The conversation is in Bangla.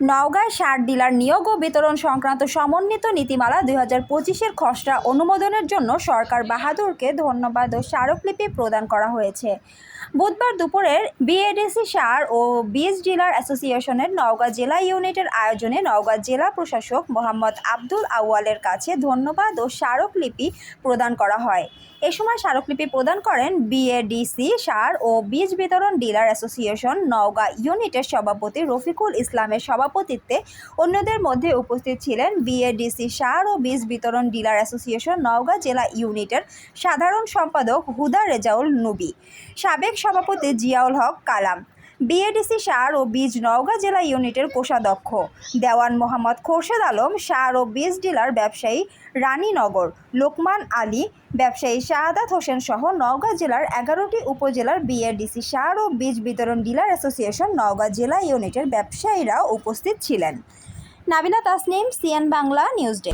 নওগাঁয় সার ডিলার নিয়োগ ও বিতরণ সংক্রান্ত সমন্বিত নীতিমালা দুই হাজার পঁচিশের খসড়া অনুমোদনের জন্য সরকার বাহাদুরকে ধন্যবাদ ও স্মারকলিপি প্রদান করা হয়েছে। বুধবার দুপুরের বিএডিসি সার ও বীজ ডিলার অ্যাসোসিয়েশনের নওগাঁ জেলা ইউনিটের আয়োজনে নওগাঁ জেলা প্রশাসক মোহাম্মদ আব্দুল আউয়ালের কাছে ধন্যবাদ ও স্মারকলিপি প্রদান করা হয়। এ সময় স্মারকলিপি প্রদান করেন বিএডিসি সার ও বীজ বিতরণ ডিলার অ্যাসোসিয়েশন নওগাঁ ইউনিটের সভাপতি রফিকুল ইসলামের সভাপতিত্বে অন্যদের মধ্যে উপস্থিত ছিলেন বিএডিসি সার ও বীজ বিতরণ ডিলার অ্যাসোসিয়েশন নওগাঁ জেলা ইউনিটের সাধারণ সম্পাদক হুদা রেজাউল নবী। সাবেক সভাপতি জিয়াউল হক কালাম। বিএডিসি সার ও বীজ নওগাঁ জেলা ইউনিটের কোষাধ্যক্ষ। দেওয়ান মোহাম্মদ খোরশেদ আলম সার ও বীজ ডিলার ব্যবসায়ী রানীনগর, লোকমান আলী ব্যবসায়ী শাহাদাত হোসেন সহ নওগাঁ জেলার এগারোটি উপজেলার বিএডিসি সার ও বীজ বিতরণ ডিলার অ্যাসোসিয়েশন নওগাঁ জেলা ইউনিটের ব্যবসায়ীরা উপস্থিত ছিলেন। Nabina Tasnim, CN Bangla, news day